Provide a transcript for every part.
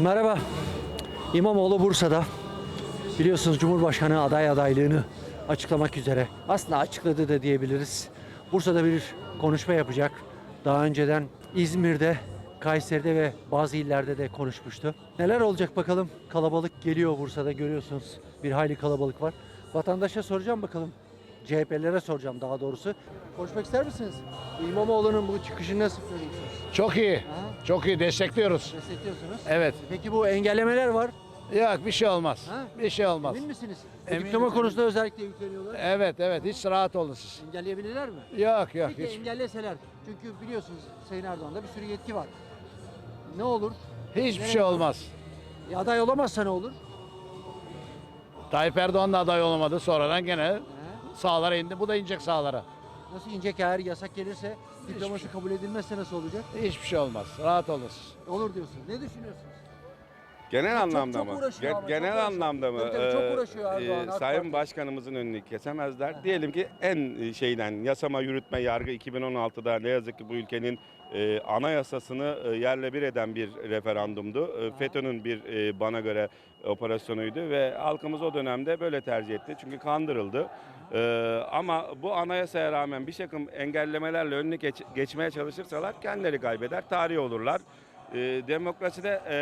Merhaba. İmamoğlu Bursa'da. Biliyorsunuz Cumhurbaşkanı aday adaylığını açıklamak üzere. Aslında açıkladı da diyebiliriz. Bursa'da bir konuşma yapacak. Daha önceden İzmir'de, Kayseri'de ve bazı illerde de konuşmuştu. Neler olacak bakalım. Kalabalık geliyor Bursa'da görüyorsunuz. Bir hayli kalabalık var. Vatandaşa soracağım bakalım. CHP'lilere soracağım daha doğrusu. Konuşmak ister misiniz? İmamoğlu'nun bu çıkışını nasıl görüyorsunuz? Çok iyi. Ha? Çok iyi destekliyoruz. Destekliyorsunuz. Evet. Peki bu engellemeler var. Yok bir şey olmaz. Ha? Bir şey olmaz. Emin misiniz? Eminim. Diploma konusunda özellikle yükleniyorlar. Evet evet hiç rahat olun siz. Engelleyebilirler mi? Yok yok Peki hiç. engelleseler. Çünkü biliyorsunuz Sayın Erdoğan'da bir sürü yetki var. Ne olur? Hiçbir Nereye şey kadar? olmaz. E, aday olamazsa ne olur? Tayyip Erdoğan da aday olamadı. Sonradan gene? Sağlara indi. Bu da inecek sağlara. Nasıl inecek eğer yasak gelirse diploması kabul edilmezse nasıl olacak? Hiçbir şey olmaz. Rahat olun siz. Olur diyorsun. Ne düşünüyorsunuz? Genel anlamda çok mı? uğraşıyor Ge- ama, çok genel uğraşıyor. anlamda mı? Tabii tabii, çok Ee, uğraşıyor Erdoğan, AK Sayın Parti. Başkanımızın önünü kesemezler. Diyelim ki en şeyden yasama, yürütme, yargı 2016'da ne yazık ki bu ülkenin e, anayasasını e, yerle bir eden bir referandumdu. E, FETÖ'nün bir e, bana göre operasyonuydu ve halkımız o dönemde böyle tercih etti. Çünkü kandırıldı. E, ama bu anayasaya rağmen bir takım engellemelerle önünü geç- geçmeye çalışırsalar kendileri kaybeder, tarih olurlar. E, demokraside e,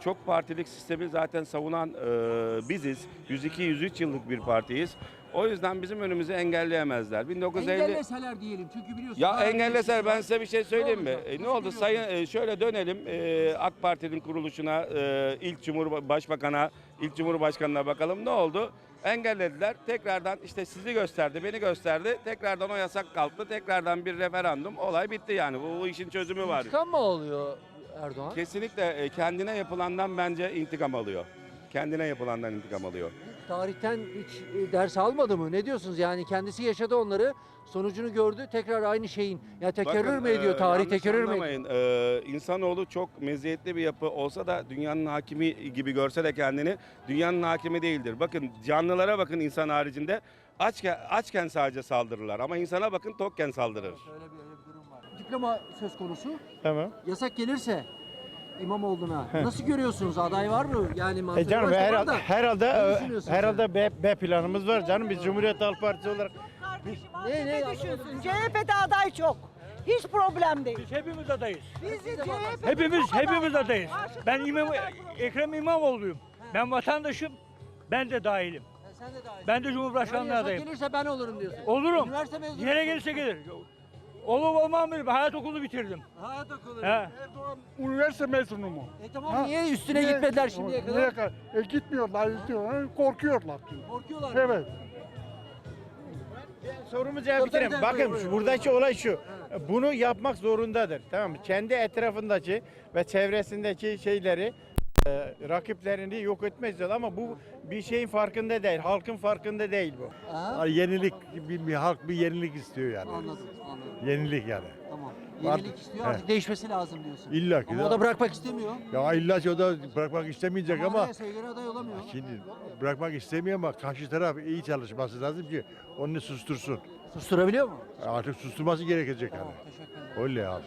çok partilik sistemi zaten savunan e, biziz. 102-103 yıllık bir partiyiz. O yüzden bizim önümüzü engelleyemezler. 1950 Engelleseler diyelim. Çünkü biliyorsunuz. ya engelleseler ben size bir şey söyleyeyim mi? olacak? E, Nasıl ne oldu? Sayın e, şöyle dönelim. E, AK Parti'nin kuruluşuna, e, ilk Cumhurbaşkanına, ilk Cumhurbaşkanına bakalım ne oldu? Engellediler. Tekrardan işte sizi gösterdi, beni gösterdi. Tekrardan o yasak kalktı. Tekrardan bir referandum. Olay bitti yani. Bu, bu işin çözümü var. İntikam mı oluyor Erdoğan? Kesinlikle e, kendine yapılandan bence intikam alıyor. Kendine yapılandan intikam alıyor. Tarihten hiç e, ders almadı mı? Ne diyorsunuz? Yani kendisi yaşadı onları, sonucunu gördü. Tekrar aynı şeyin. Ya tekerrür Bakın, mü ediyor? e, Tarih tekerrür mü ediyor? E, insanoğlu çok meziyetli bir yapı olsa da dünyanın hakimi gibi görse de kendini dünyanın hakimi değildir. Bakın canlılara bakın insan haricinde açken, açken sadece saldırırlar ama insana bakın tokken saldırır. Öyle bir, öyle bir durum var. Diploma söz konusu. Tamam. Yasak gelirse İmamoğlu'na nasıl görüyorsunuz? Aday var mı? Yani Mansur E canım Yavaş da var herhalde da. herhalde Ne düşünüyorsun herhalde B, B planımız var canım biz Cumhuriyet Halk Partisi olarak Ne, ne, düşünsün. CHP'de aday çok. Hiç problem değil. Biz hepimiz adayız. Bizi CHP Hepimiz hepimiz adayız. Karşıda Ben İmam, aday problem. Ekrem İmamoğlu'yum. Ben vatandaşım. Ben de dahilim. Sen de dahil. Ben de Cumhurbaşkanlığı adayım. gelirse ben olurum diyorsun. Olurum. Üniversite mezunu. Yere gelirse gelir. Olup olmam bilmiyorum. Hayat okulu bitirdim. Hayat okulu. He. Üniversite mezunu mu? E tamam niye üstüne gitmediler şimdiye Niye kadar? kadar? E gitmiyorlar, gidiyorlar, korkuyorlar. Korkuyorlar. Evet. sorumuzu cevap Tabii, tabii, Bakın buyurun, şu- buradaki olay şu. Bunu yapmak zorundadır. Tamam mı? Kendi etrafındaki ve çevresindeki şeyleri e, rakiplerini yok etmek istiyor ama bu bir şeyin farkında değil. Halkın farkında değil bu. Ha? Yenilik bir, bir halk bir yenilik istiyor yani. Anladım, anladım. Yenilik yani. Tamam. Yenilik istiyor He. artık değişmesi lazım diyorsun. İlla ki Ama de. o da bırakmak istemiyor. Ya illa ki o da bırakmak istemeyecek Ama ama göre aday olamıyor. şimdi bırakmak istemiyor ama karşı taraf iyi çalışması lazım ki onu sustursun. Susturabiliyor mu? Artık susturması gerekecek yani. Teşekkür ederim. Öyle abi.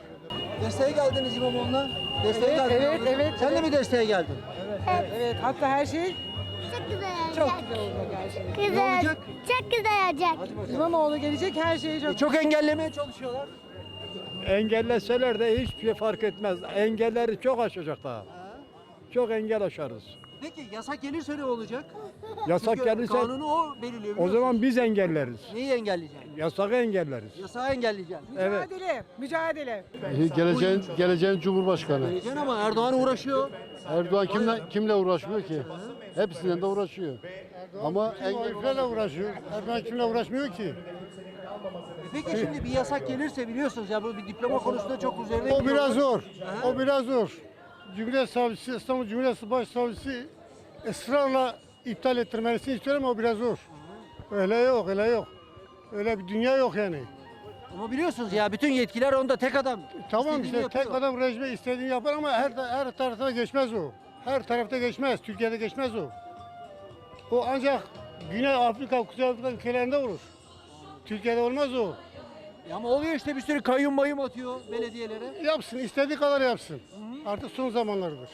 Desteğe geldiniz İmamoğlu'na. Desteğe Evet, geldin. evet, evet, Sen de mi desteğe geldin? Evet hatta her şey Çok güzel çok olacak. güzel olacak her şey. Ne Güzel. olacak? Çok güzel olacak. Hadi bakalım. İmamoğlu gelecek her şeyi çok E, çok engellemeye çalışıyorlar. Engelleseler de hiçbir şey fark etmez. Engelleri çok aşacak daha. Çok engel aşarız. Peki yasak gelirse ne olacak? Yasak Çünkü gelirse Kanunu o belirliyor. o biliyorsun. zaman biz engelleriz. Neyi engelleyeceksin? Yasağı engelleriz. Yasağı engelleyeceksin. Evet. mücadele, mücadele. Geleceğin, geleceğin Cumhurbaşkanı. Engelleyeceksin ama Erdoğan uğraşıyor. Erdoğan kimle kimle uğraşmıyor ki? Hepsinden de uğraşıyor. Ama Kimlerle uğraşıyor? Erdoğan kimle uğraşmıyor ki? Peki şimdi bir yasak gelirse biliyorsunuz ya bu bir diploma konusunda çok üzerine O biraz zor. O biraz zor. Cumhuriyet Savcısı, İstanbul Cumhuriyet Başsavcısı ısrarla iptal ettirmesini istiyor ama o biraz zor. Öyle yok, öyle yok. Öyle bir dünya yok yani. Ama biliyorsunuz ya bütün yetkiler onda tek adam. Tamam İstediğini işte yapıyor. tek adam rejime istediğini yapar ama her her tarafta geçmez o. Her tarafta geçmez. Türkiye'de geçmez o. O ancak Güney Afrika, Kuzey Afrika ülkelerinde olur. Türkiye'de olmaz o. Ya ama oluyor işte bir sürü kayyum mayım atıyor belediyelere. Yapsın, istediği kadar yapsın. Artık son zamanlarıdır.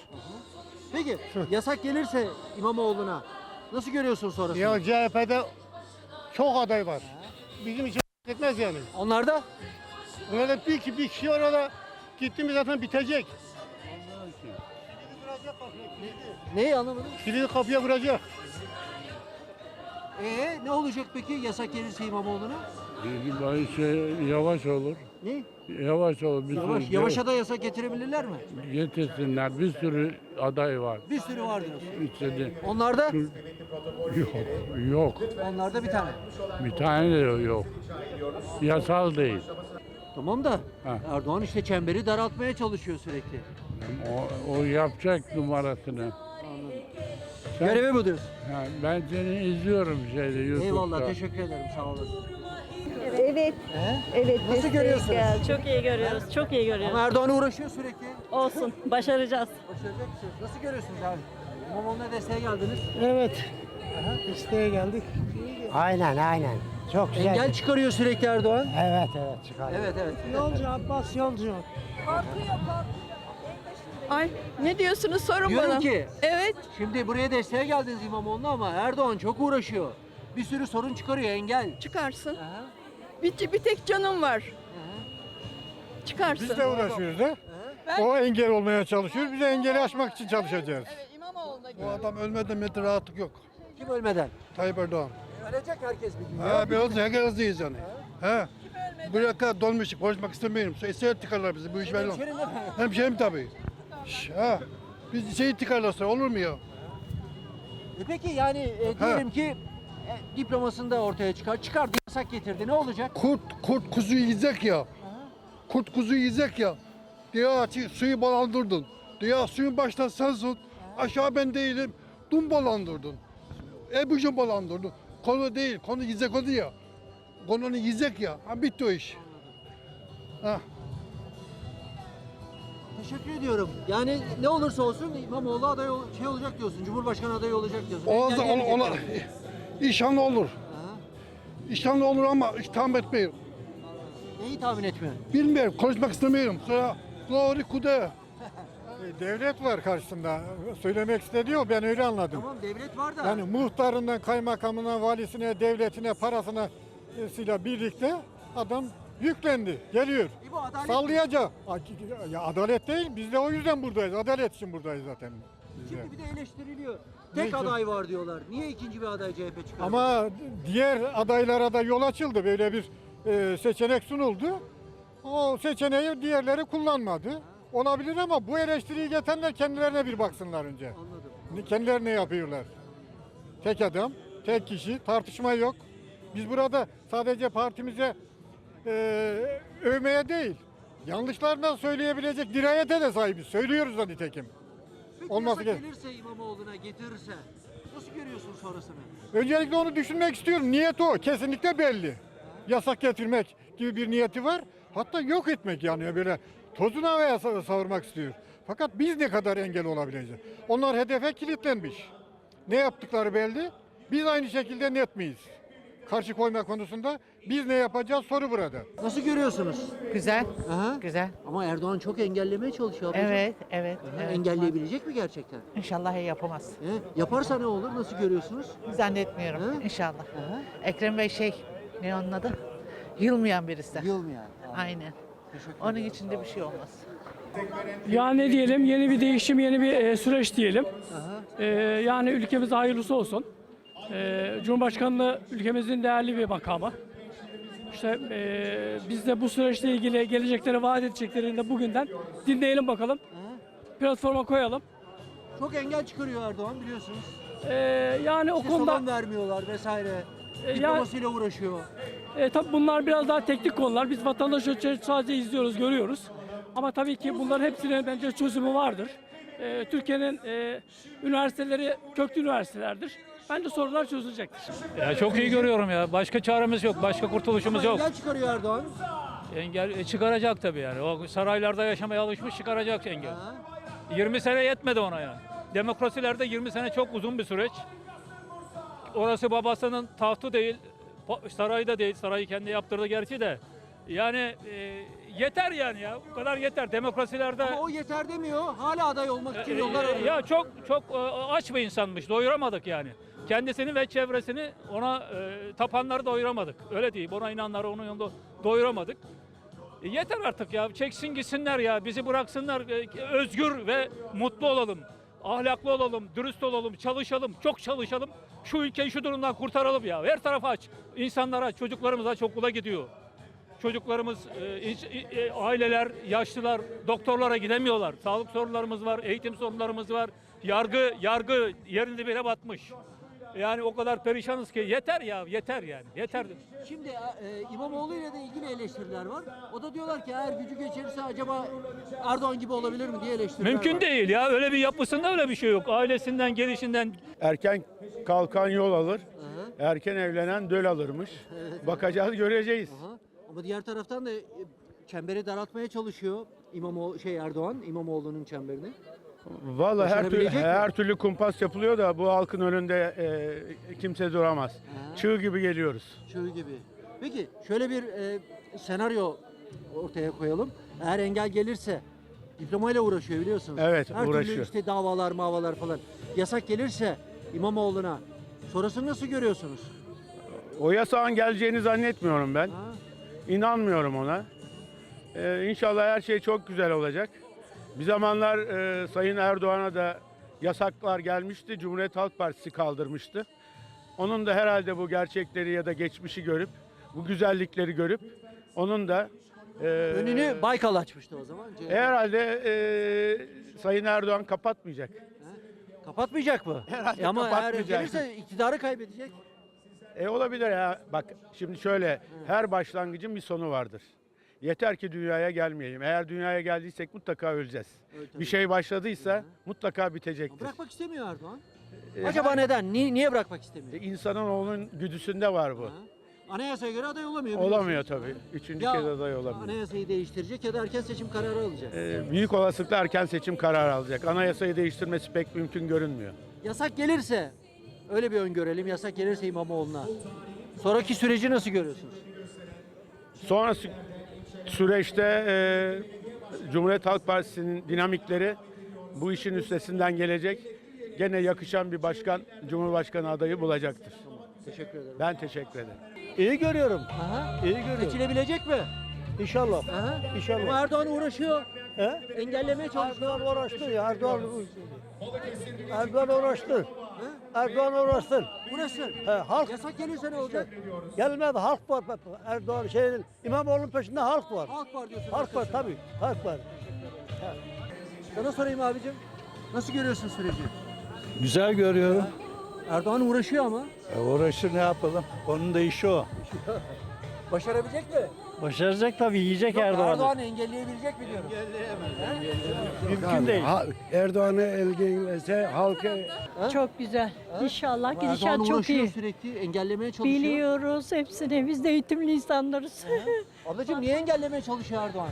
Peki yasak gelirse İmamoğlu'na nasıl görüyorsun sonrasını? Ya CHP'de çok aday var. Bizim için etmez yani. Onlarda Orada bir, iki, bir kişi orada gitti mi zaten bitecek. neyi anlamadım? Kilidi kapıya vuracak. Ee ne olacak peki yasak gelirse İmamoğlu'na? Şey, yavaş olur. Ne? Yavaş olur. Bir Yavaş, sürü- yavaşa da yasak getirebilirler mi? Getirsinler. Bir sürü aday var. Bir sürü var diyorsun. İstedi. Onlarda? Yok. Yok. Onlarda bir tane. Bir tane de yok. Yasal değil. Tamam da Ha. Erdoğan işte çemberi daraltmaya çalışıyor sürekli. O, o yapacak numarasını. Sen- Görevi bu diyorsun. Ha, ben seni izliyorum şeyde YouTube'da. Eyvallah teşekkür ederim sağ olasın. Evet, He? evet. Nasıl destek görüyorsunuz? geldi. Çok iyi görüyoruz, çok iyi görüyoruz. Ama Erdoğan uğraşıyor sürekli. Olsun, başaracağız. Başaracak mısınız? Nasıl görüyorsunuz abi? İmamoğlu'na desteğe geldiniz. Evet. İsteğe geldik. Aynen aynen. Çok güzel. Engel çıkarıyor sürekli Erdoğan. Evet evet çıkar. Evet evet. Yolcu Abbas yolcu. Ay, ne diyorsunuz sorun Diyorum ki Evet. şimdi buraya desteğe geldiniz İmamoğlu'na ama Erdoğan çok uğraşıyor. Bir sürü sorun çıkarıyor engel. Çıkarsın. Aha, Bir, bir tek canım var. aha, Çıkarsın. Biz de uğraşıyoruz da. Ben- O engel olmaya çalışıyor. Biz de engeli aşmak için çalışacağız. Evet, İmamoğlu'na Bu adam ölmeden metre rahatlık yok. Kim ölmeden? Tayyip Erdoğan. Ölecek herkes bir gün. Ha ya. biraz herkes yani. Ha. Buraya kadar dolmuş konuşmak istemiyorum. Eser tıkarlar bizi bu iş belli. Hemşerim efendim. Hemşerim tabii. Ha. Biz şey tıkarlarsa olur mu ya? E peki yani e, diyelim ki e, diplomasını da ortaya çıkar. Çıkardı yasak getirdi. Ne olacak? Kurt, kurt kuzu yiyecek ya. Kurt kuzu yiyecek ya. Diyor ki suyu balandırdın. Diyor suyun baştan sensin. Aşağı ben değilim. Dum balandırdın. Ebucu balandırdın. Konu değil. Konu yiyecek oldu ya. Konunu yiyecek ya. Ha bitti o iş. Ha. Teşekkür ediyorum. Yani ne olursa olsun İmamoğlu aday ol- şey olacak diyorsun. Cumhurbaşkanı adayı olacak diyorsun. O Engel da ona, ona gelmeyecek. inşallah olur. Aha. İnşallah olur ama hiç tahmin etmiyorum. Neyi tahmin etmiyor? Bilmiyorum. Konuşmak istemiyorum. Sonra Glory Kude. Devlet var karşısında. Söylemek istediği o ben öyle anladım. Tamam devlet var da. Yani muhtarından kaymakamına, valisine, devletine, parasına e, birlikte adam yüklendi. Geliyor. E bu adalet Sallayacak. Ya adalet değil. Biz de o yüzden buradayız. Adalet için buradayız zaten. Biz de. Şimdi bir de eleştiriliyor. Tek Neyse. aday var diyorlar. Niye ikinci bir aday CHP çıkardı? Ama diğer adaylara da yol açıldı. Böyle bir e, seçenek sunuldu. O seçeneği diğerleri kullanmadı. Olabilir ama bu eleştiriyi getirenler kendilerine bir baksınlar önce. Anladım. Ne- Kendileri ne yapıyorlar? Tek adam, tek kişi, tartışma yok. Biz burada sadece partimize e, övmeye değil, yanlışlarından söyleyebilecek dirayete de sahibiz. Söylüyoruz da nitekim. Peki Olması yasak gerek. gelirse İmamoğlu'na getirirse nasıl görüyorsun sonrasını? Öncelikle onu düşünmek istiyorum. Niyet o. Kesinlikle belli. Yasak getirmek gibi bir niyeti var. Hatta yok etmek yani böyle tozunu havaya sa- savurmak istiyor. Fakat biz ne kadar engel olabileceğiz? Onlar hedefe kilitlenmiş. Ne yaptıkları belli. Biz aynı şekilde net miyiz? Karşı koyma konusunda biz ne yapacağız soru burada. Nasıl görüyorsunuz? Güzel, Aha. güzel. Ama Erdoğan çok engellemeye çalışıyor. ablacığım. Evet, evet. Aha, evet. Engelleyebilecek mi gerçekten? İnşallah yapamaz. He? Yaparsa ne olur? Nasıl görüyorsunuz? Zannetmiyorum. Hı? İnşallah. Aha. Ekrem Bey şey, ne onun adı? Yılmayan birisi. Yılmayan. Aynen. Teşekkür Onun için de bir şey olmaz. Ya ne diyelim yeni bir değişim yeni bir e, süreç diyelim. Aha. E, yani ülkemize hayırlısı olsun. E, Cumhurbaşkanlığı ülkemizin değerli bir makamı. İşte e, biz de bu süreçle ilgili gelecekleri vaat edeceklerini de bugünden dinleyelim bakalım. Platforma koyalım. Çok engel çıkarıyor Erdoğan biliyorsunuz. E, yani o İşte konuda salon vermiyorlar vesaire. E, ya- Diplomasıyla uğraşıyor. E, tabii bunlar biraz daha teknik konular. Biz vatandaş olarak sadece izliyoruz, görüyoruz. Ama tabii ki bunların hepsinin bence çözümü vardır. E, Türkiye'nin e, üniversiteleri köklü üniversitelerdir. Bence sorular çözülecektir. Ya çok iyi görüyorum ya. Başka çaremiz yok. Başka kurtuluşumuz yok. engel çıkarıyor Erdoğan. Engel e, çıkaracak tabii yani. O saraylarda yaşamaya alışmış çıkaracak engel. Aha. 20 sene yetmedi ona yani. Demokrasilerde 20 sene çok uzun bir süreç. Orası babasının tahtı değil, pa- sarayı da değil. Sarayı kendi yaptırdı gerçi de. Yani e, yeter yani ya. Bu kadar yeter. Demokrasilerde Ama o yeter demiyor. Hala aday olmak için Ee, yollar arıyor. Ya çok çok e, aç bir insanmış. Doyuramadık yani. Kendisini ve çevresini ona e, tapanları doyuramadık. Öyle değil. Ona inanları onun yolunda doyuramadık. E, yeter artık ya. Çeksin gitsinler ya. Bizi bıraksınlar. E, özgür ve mutlu olalım. Ahlaklı olalım, dürüst olalım, çalışalım, çok çalışalım. Şu ülkeyi şu durumdan kurtaralım ya. Her taraf aç. İnsanlara, çocuklarımız aç okula gidiyor. Çocuklarımız, e, e, aileler, yaşlılar doktorlara gidemiyorlar. Sağlık sorunlarımız var, eğitim sorunlarımız var. Yargı, yargı yerin dibine batmış. Yani o kadar perişanız ki yeter ya, yeter yani, yeter. Şimdi e, İmamoğlu ile de ilgili eleştiriler var. O da diyorlar ki eğer gücü geçirirse acaba Erdoğan gibi olabilir mi diye eleştiriler Mümkün var. değil ya, öyle bir yapısında öyle bir şey yok. Ailesinden, gelişinden Erken kalkan yol alır, erken evlenen döl alırmış. Bakacağız, göreceğiz. Aha. Ama diğer taraftan da e, çemberi daraltmaya çalışıyor İmamoğlu şey Erdoğan İmamoğlu'nun çemberini. Vallahi her türlü, mi? her türlü kumpas yapılıyor da bu halkın önünde e, kimse duramaz. Ha. Çığ gibi geliyoruz. Şöyle gibi. Peki şöyle bir e, senaryo ortaya koyalım. Eğer engel gelirse diplomayla uğraşıyor biliyorsunuz. Evet, Her türlü uğraşıyor. işte davalar mavalar falan. Yasak gelirse İmamoğlu'na sonrasını nasıl görüyorsunuz? O yasağın geleceğini zannetmiyorum ben. Ha? İnanmıyorum ona. Ee, inşallah her şey çok güzel olacak. Bir zamanlar e, Sayın Erdoğan'a da yasaklar gelmişti. Cumhuriyet Halk Partisi kaldırmıştı. Onun da herhalde bu gerçekleri ya da geçmişi görüp, bu güzellikleri görüp onun da e, Önünü Baykal açmıştı o zaman. CHP. herhalde e, Sayın Erdoğan kapatmayacak. Kapatmayacak mı? Herhalde E ama eğer kapatmayacak. gelirse iktidarı kaybedecek. E olabilir ya. Bak şimdi şöyle her başlangıcın bir sonu vardır. Yeter ki dünyaya gelmeyelim. Eğer dünyaya geldiysek mutlaka öleceğiz. Evet. Bir şey başladıysa mutlaka bitecektir. Bırakmak istemiyor Erdoğan. E, Acaba neden? Ni- niye bırakmak istemiyor? e, insanın onun güdüsünde var bu. Ha? Anayasaya göre aday olamıyor. Olamıyor tabii. Üçüncü Ya kez aday olamıyor. anayasayı değiştirecek ya da erken seçim kararı alacak. E, büyük olasılıkla erken seçim kararı alacak. Anayasayı değiştirmesi pek mümkün görünmüyor. Yasak gelirse öyle bir öngörelim. Yasak gelirse İmamoğlu'na. Sonraki süreci nasıl görüyorsunuz? Sonra sü- süreçte e, Cumhuriyet Halk Partisi'nin dinamikleri bu işin üstesinden gelecek. Gene yakışan bir başkan, Cumhurbaşkanı adayı bulacaktır. Teşekkür ederim. Ben teşekkür ederim. İyi görüyorum. Aha. İyi görüyorum. Seçilebilecek mi? İnşallah. Aha. İnşallah. Ama Erdoğan uğraşıyor. He? Engellemeye çalışıyor. Erdoğan uğraştı ya Erdoğan. Erdoğan uğraştı. Erdoğan uğraşsın. Burası. He, halk Yasak gelirse ne olacak? gelmedi. Halk var. Erdoğan şeyin İmamoğlu'nun peşinde halk var. Halk var diyorsun. Halk var tabii. Halk var. Sana sorayım abicim. Nasıl görüyorsun süreci? Güzel görüyorum. Erdoğan uğraşıyor ama. E uğraşır ne yapalım? Onun da işi o. Başarabilecek mi? Başaracak tabii yiyecek Yok, Erdoğan'ı engelleyebilecek mi diyorum? Mümkün değil. Erdoğan'ı elgilese halkı Çok güzel. İnşallah gidişat çok uğraşıyor iyi. sürekli engellemeye çalışıyor. Biliyoruz hepsini. Biz de eğitimli insanlarız. Ablacığım niye engellemeye çalışıyor Erdoğan?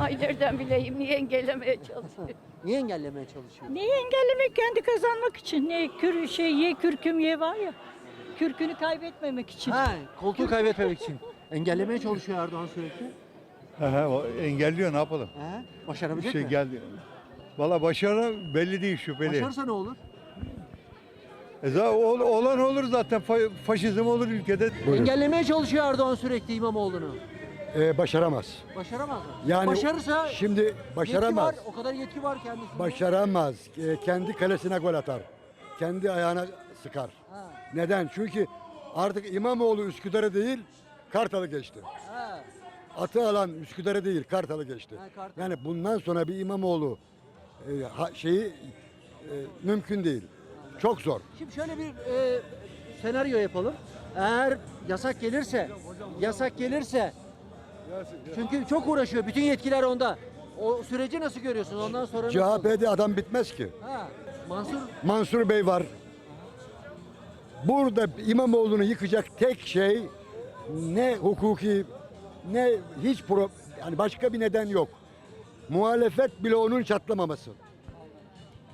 Ay nereden bileyim niye engellemeye çalışıyor. Niye engellemeye çalışıyor? Neyi engellemek? Kendi kazanmak için. Ne kür şey ye kürküm ye var ya. Kürkünü kaybetmemek için. Ha, koltuğu kaybetmemek için. Engellemeye çalışıyor Erdoğan sürekli. engelliyor ne yapalım? He? Başarabilecek şey mi? geldi. Valla başarı belli değil şüpheli. Başarırsa ne olur? E zaten ol- olan olur zaten Fa- faşizm olur ülkede. Engellemeye çalışıyor Erdoğan sürekli İmamoğlu'nu. E, başaramaz. Başaramaz mı? Yani Başarırsa Şimdi yetki başaramaz. var, o kadar yetki var kendisinde. Başaramaz. E, kendi kalesine gol atar. Kendi ayağına sıkar. Ha, Neden? Çünkü artık İmamoğlu Üsküdar'ı değil Kartal'ı geçti. ha. Atı alan Üsküdar'ı değil Kartal'ı geçti. Ha, Kartal. Yani bundan sonra bir İmamoğlu e, ha- şeyi e, mümkün değil. Çok zor. Şimdi şöyle bir e, senaryo yapalım. Eğer yasak gelirse, yasak gelirse, çünkü çok uğraşıyor, bütün yetkiler onda. O süreci nasıl görüyorsun? Ondan sonra nasıl? CHP'de adam bitmez ki. Ha, Mansur Mansur Bey var. Burada İmamoğlu'nu yıkacak tek şey ne hukuki ne hiç pro yani başka bir neden yok. Muhalefet bile onun çatlamaması.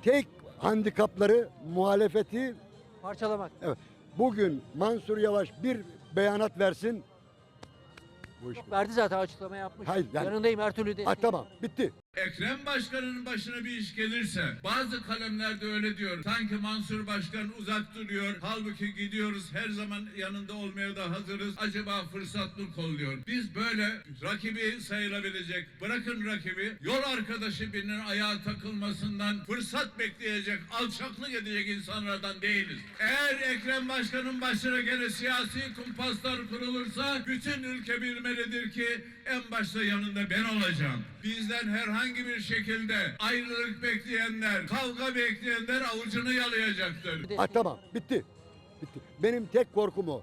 Tek handikapları muhalefeti parçalamak. evet. Bugün Mansur Yavaş bir beyanat versin Bu iş. Verdi zaten açıklama yapmış. Hayır, yani- Yanındayım her türlü Ha, destek. tamam bitti. Ekrem Başkan'ın başına bir iş gelirse bazı kalemlerde öyle diyor. Sanki Mansur Başkan uzak duruyor. Halbuki gidiyoruz her zaman yanında olmaya da hazırız. Acaba fırsat mı kolluyor? Biz böyle rakibi sayılabilecek. Bırakın rakibi. Yol arkadaşı birinin ayağa takılmasından fırsat bekleyecek, alçaklık edecek insanlardan değiliz. Eğer Ekrem Başkan'ın başına gene siyasi kumpaslar kurulursa bütün ülke bilmelidir ki en başta yanında ben olacağım. Bizden herhangi bir şekilde ayrılık bekleyenler, kavga bekleyenler avucunu yalayacaktır. Ha, tamam bitti. Bitti. Benim tek korkum o.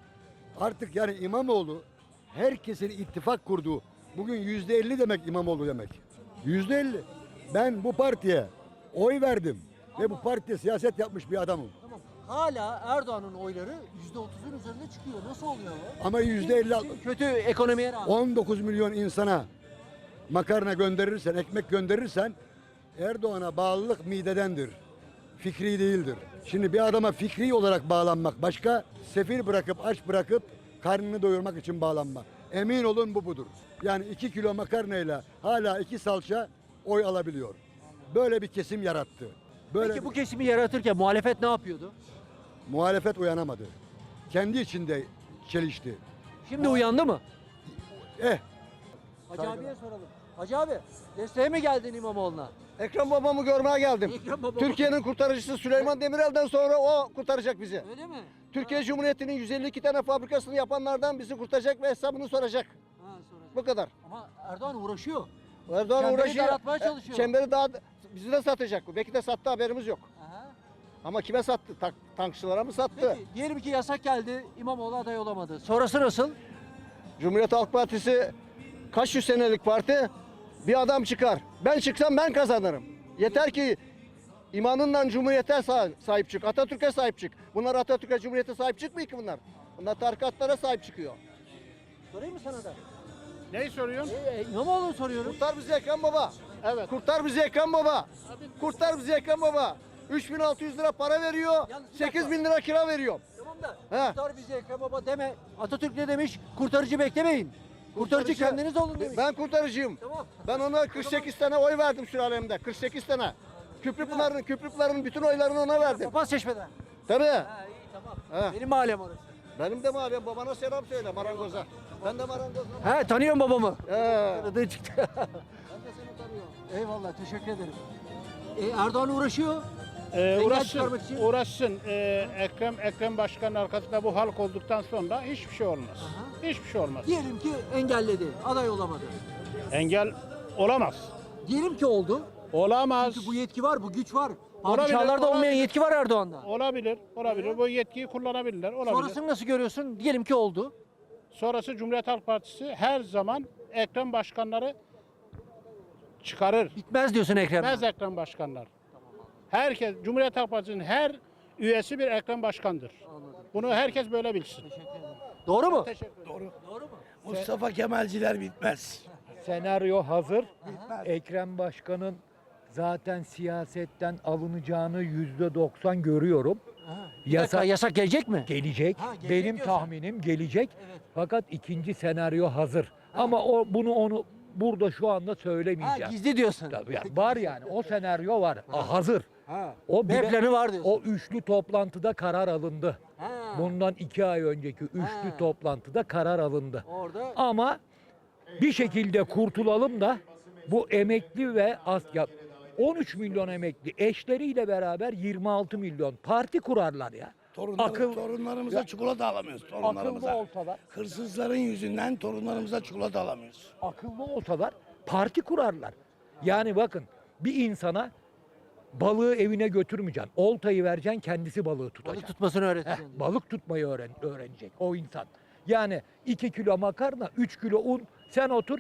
Artık yani İmamoğlu herkesin ittifak kurduğu bugün yüzde elli demek İmamoğlu demek. Yüzde elli. Ben bu partiye oy verdim ve bu partiye siyaset yapmış bir adamım. Hala Erdoğan'ın oyları %30'un üzerinde çıkıyor. Nasıl oluyor o? Ama yüzde elli Kötü ekonomiye rağmen. 19 milyon insana makarna gönderirsen, ekmek gönderirsen Erdoğan'a bağlılık midedendir. Fikri değildir. Şimdi bir adama fikri olarak bağlanmak başka, sefil bırakıp aç bırakıp karnını doyurmak için bağlanma. Emin olun bu budur. Yani iki kilo makarnayla hala iki salça oy alabiliyor. Böyle bir kesim yarattı. Böyle Peki bu kesimi yaratırken muhalefet ne yapıyordu? Muhalefet uyanamadı. Kendi içinde çelişti. Şimdi uyandı mı? Eh Hacı abiye soralım. Hacı abi desteğe mi geldin İmamoğlu'na? Ekrem babamı görmeye geldim. Ekrem Baba. Türkiye'nin kurtarıcısı Süleyman Demirel'den sonra o kurtaracak bizi. Öyle mi? Türkiye Cumhuriyeti'nin 152 tane fabrikasını yapanlardan bizi kurtaracak ve hesabını soracak. Ha, soracak. Bu kadar. Ama Erdoğan uğraşıyor. Erdoğan Çemberi uğraşıyor. yaratmaya çalışıyor. Çemberi daha bizi de satacak. Belki de sattı haberimiz yok. Ama kime sattı? Tak, tankçılara mı sattı? Peki diyelim ki yasak geldi İmamoğlu aday olamadı. Sonrası nasıl? Cumhuriyet Halk Partisi kaç yüz senelik parti bir adam çıkar. Ben çıksam ben kazanırım. Yeter ki imanınla Cumhuriyete sah- sahip çık. Atatürk'e sahip çık. Bunlar Atatürk'e Cumhuriyete sahip çıkmıyor ki bunlar. Bunlar tarikatlara sahip çıkıyor. Sorayım mı sana da? Neyi soruyorsun? E, e, İmamoğlu'nu soruyorum. Kurtar bizi Ekrem Baba. Evet. Kurtar bizi Ekrem Baba. Kurtar bizi Ekrem Baba. 3600 lira para veriyor. Yalnız bir dakika. 8000 lira kira veriyor. Tamam da He. kurtar bizi Ekrem Baba deme. Atatürk ne demiş? Kurtarıcı beklemeyin. Kurtarıcı Kurtarıcı- kendiniz olun demiş. Ben kurtarıcıyım. Tamam. Ben ona 48 tane oy verdim sülalemde. 48 tane. Küplüpınar'ın, Küplüpınar'ın bütün oylarını ona verdim. Papaz çeşmeden. Tabii. Ha iyi tamam. Ha. Benim mahallem orası. Benim de mahallem babana selam söyle marangoza. Ben de marangozum. He tanıyorum babamı. He. Tanıdığı çıktı. Ben de seni tanıyorum. Eyvallah teşekkür ederim. E, Erdoğan uğraşıyor. Ee, uğraşsın, uğraşsın. Ee, Ekrem Ekrem Başkan'ın arkasında bu halk olduktan sonra hiçbir şey olmaz. Hiçbir şey olmaz. Diyelim ki engelledi. Aday olamadı. Engel olamaz. Diyelim ki oldu. Olamaz. Çünkü bu yetki var, bu güç var. Padişahlarda olmayan olabilir. yetki var Erdoğan'da. Olabilir, olabilir. Bu yetkiyi kullanabilirler, olabilir. Sonrasını nasıl görüyorsun? Diyelim ki oldu. Sonrası Cumhuriyet Halk Partisi her zaman Ekrem Başkanları çıkarır. Bitmez diyorsun Ekrem. Bitmez Ekrem Başkanlar. Herkes, Cumhuriyet Halk Partisi'nin her üyesi bir Ekrem Başkan'dır. Bunu herkes böyle bilsin. Doğru mu? Teşekkür ederim. Doğru mu? Mustafa Kemalciler bitmez. Senaryo hazır. Ekrem Başkan'ın zaten siyasetten alınacağını yüzde 90 görüyorum. Bir dakika, Yasak yasak gelecek mi? gelecek. Ha, gelecek Benim diyorsun. tahminim gelecek. Evet. Fakat ikinci senaryo hazır. Ama o bunu onu burada şu anda Ha, söylemeyeceğim. gizli diyorsun. Tabii yani var yani o senaryo var. Ha, hazır. Ha. O planı var diyorsun. o üçlü toplantıda karar alındı. Ha. Bundan iki ay önceki üçlü Ha. toplantıda karar alındı. Orada Ama bir şekilde kurtulalım da bu emekli ve az ya 13 milyon emekli eşleriyle beraber 26 milyon parti kurarlar ya. Akıl- torunlarımıza Ya- çikolata alamıyoruz. Akıllı olsalar, Hırsızların yüzünden torunlarımıza çikolata alamıyoruz. akıllı olsalar parti kurarlar. Yani bakın bir insana balığı evine götürmeyeceksin. Oltayı vereceksin kendisi balığı tutacak. balık tutmasını Heh, öğreteceksin. balık tutmayı öğren, öğrenecek o insan. Yani 2 kilo makarna, 3 kilo un sen otur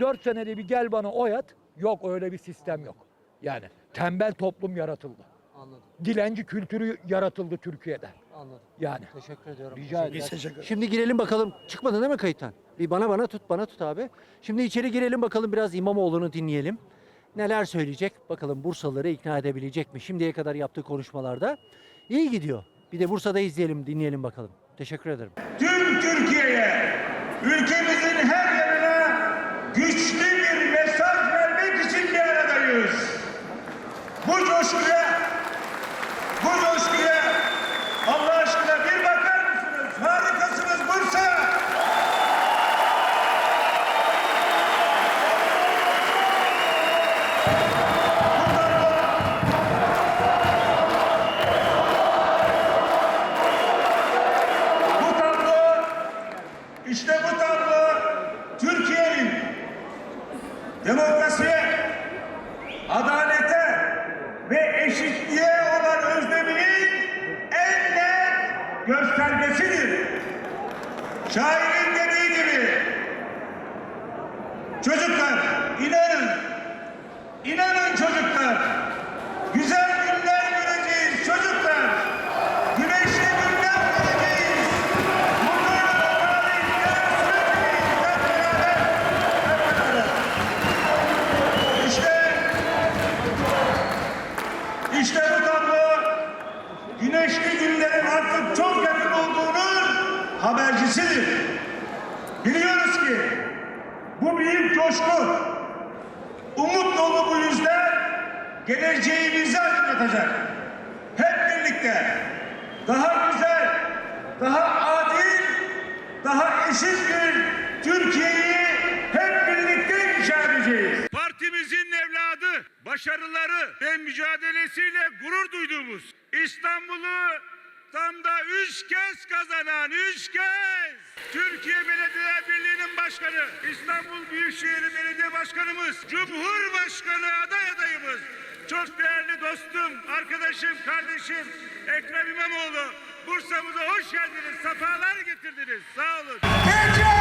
4 senede bir gel bana oyat. Yok öyle bir sistem yok. Yani tembel toplum yaratıldı. Anladım. Dilenci kültürü yaratıldı Türkiye'de. Anladım. Yani Teşekkür ediyorum. Rica ederim. Şimdi girelim bakalım. Çıkmadı değil mi kayıttan? Bir bana bana tut bana tut abi. Şimdi içeri girelim bakalım biraz İmamoğlu'nu dinleyelim. Neler söyleyecek? Bakalım Bursalıları ikna edebilecek mi? Şimdiye kadar yaptığı konuşmalarda iyi gidiyor. Bir de Bursa'da izleyelim, dinleyelim bakalım. Teşekkür ederim. Tüm Türkiye'ye, ülkemizin her yerine güçlü bir mesaj vermek için bir aradayız. Bu coşkuya, bu coşkuya Jai habercisidir. Biliyoruz ki bu büyük coşku, umut dolu bu yüzler geleceğimizi aydınlatacak. Hep birlikte daha güzel, daha adil, daha eşit bir Türkiye'yi hep birlikte inşa edeceğiz. Partimizin evladı, başarıları ve mücadelesiyle gurur duyduğumuz İstanbul'u tam da üç kez kazanan, üç kez Türkiye Belediyeler Birliği'nin başkanı, İstanbul Büyükşehir Belediye Başkanımız, Cumhurbaşkanı aday adayımız, çok değerli dostum, arkadaşım, kardeşim Ekrem İmamoğlu, Bursa'mıza hoş geldiniz, sefalar getirdiniz. Sağ olun. Adalet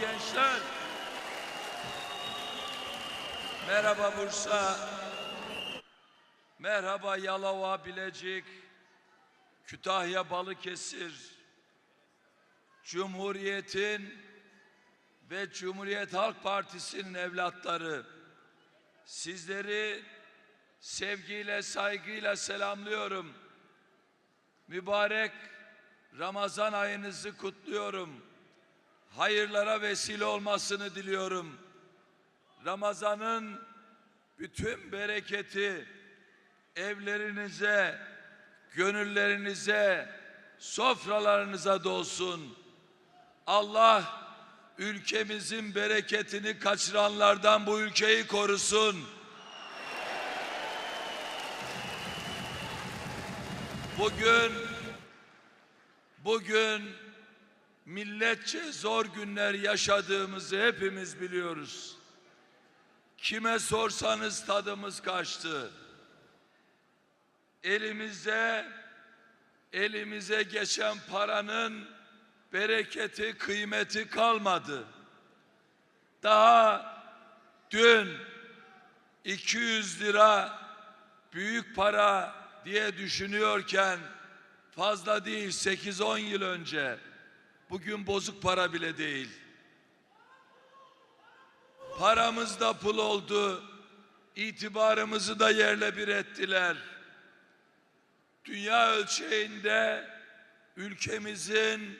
gençler. Merhaba Bursa. Merhaba Yalova, Bilecik, Kütahya, Balıkesir. Cumhuriyetin ve Cumhuriyet Halk Partisi'nin evlatları. Sizleri sevgiyle, saygıyla selamlıyorum. Mübarek Ramazan ayınızı kutluyorum hayırlara vesile olmasını diliyorum. Ramazan'ın bütün bereketi evlerinize, gönüllerinize, sofralarınıza dolsun. Allah ülkemizin bereketini kaçıranlardan bu ülkeyi korusun. Bugün bugün milletçe zor günler yaşadığımızı hepimiz biliyoruz. Kime sorsanız tadımız kaçtı. Elimize elimize geçen paranın bereketi, kıymeti kalmadı. Daha dün 200 lira büyük para diye düşünüyorken fazla değil 8-10 yıl önce bugün bozuk para bile değil. Paramız da pul oldu. itibarımızı da yerle bir ettiler. Dünya ölçeğinde ülkemizin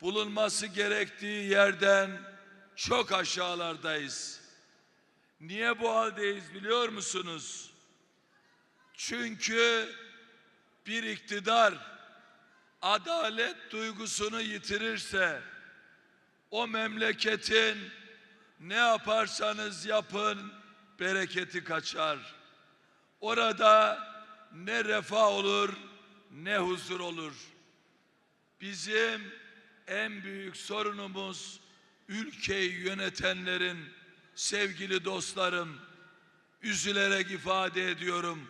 bulunması gerektiği yerden çok aşağılardayız. Niye bu haldeyiz biliyor musunuz? Çünkü bir iktidar adalet duygusunu yitirirse, o memleketin ne yaparsanız yapın bereketi kaçar. Orada ne refah olur ne huzur olur. Bizim en büyük sorunumuz ülkeyi yönetenlerin sevgili dostlarım üzülerek ifade ediyorum.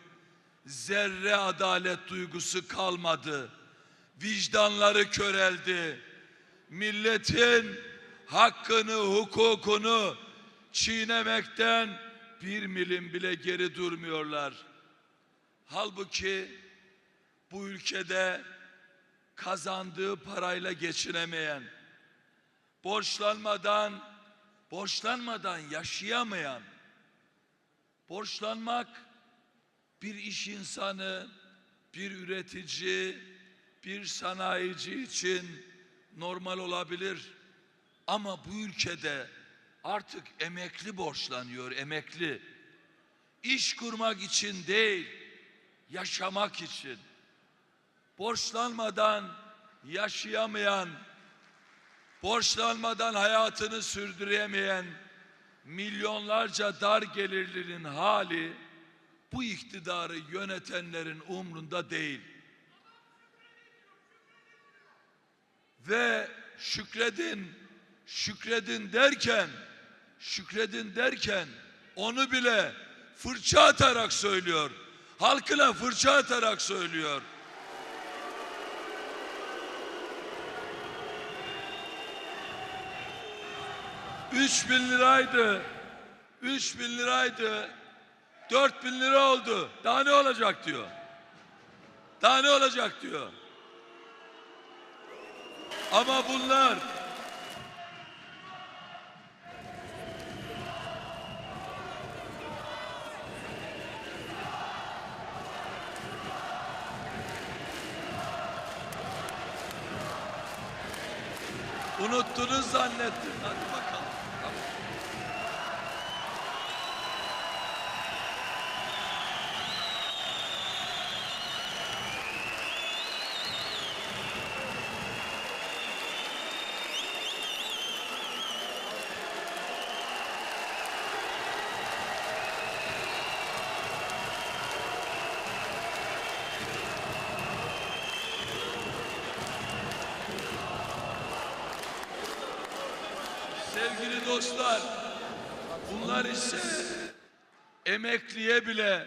Zerre adalet duygusu kalmadı. Vicdanları köreldi. Milletin hakkını, hukukunu çiğnemekten bir milim bile geri durmuyorlar. Halbuki bu ülkede kazandığı parayla geçinemeyen, borçlanmadan borçlanmadan yaşayamayan, borçlanmak bir iş insanı, bir üretici, bir sanayici için normal olabilir. Ama bu ülkede artık emekli borçlanıyor, emekli. İş kurmak için değil, yaşamak için. Borçlanmadan yaşayamayan, borçlanmadan hayatını sürdüremeyen milyonlarca dar gelirlinin hali bu iktidarı yönetenlerin umrunda değil. Ve şükredin, şükredin derken, şükredin derken onu bile fırça atarak söylüyor. Halkına fırça atarak söylüyor. Üç bin liraydı. Üç bin liraydı. Dört bin lira oldu. Daha ne olacak diyor. Daha ne olacak diyor. Ama bunlar unuttunuz zannettim. Hadi bakalım. Tamam. Sevgili dostlar, bunlar ise emekliye bile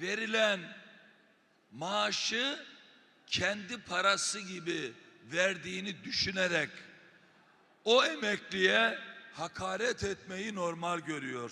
verilen maaşı kendi parası gibi verdiğini düşünerek o emekliye hakaret etmeyi normal görüyor.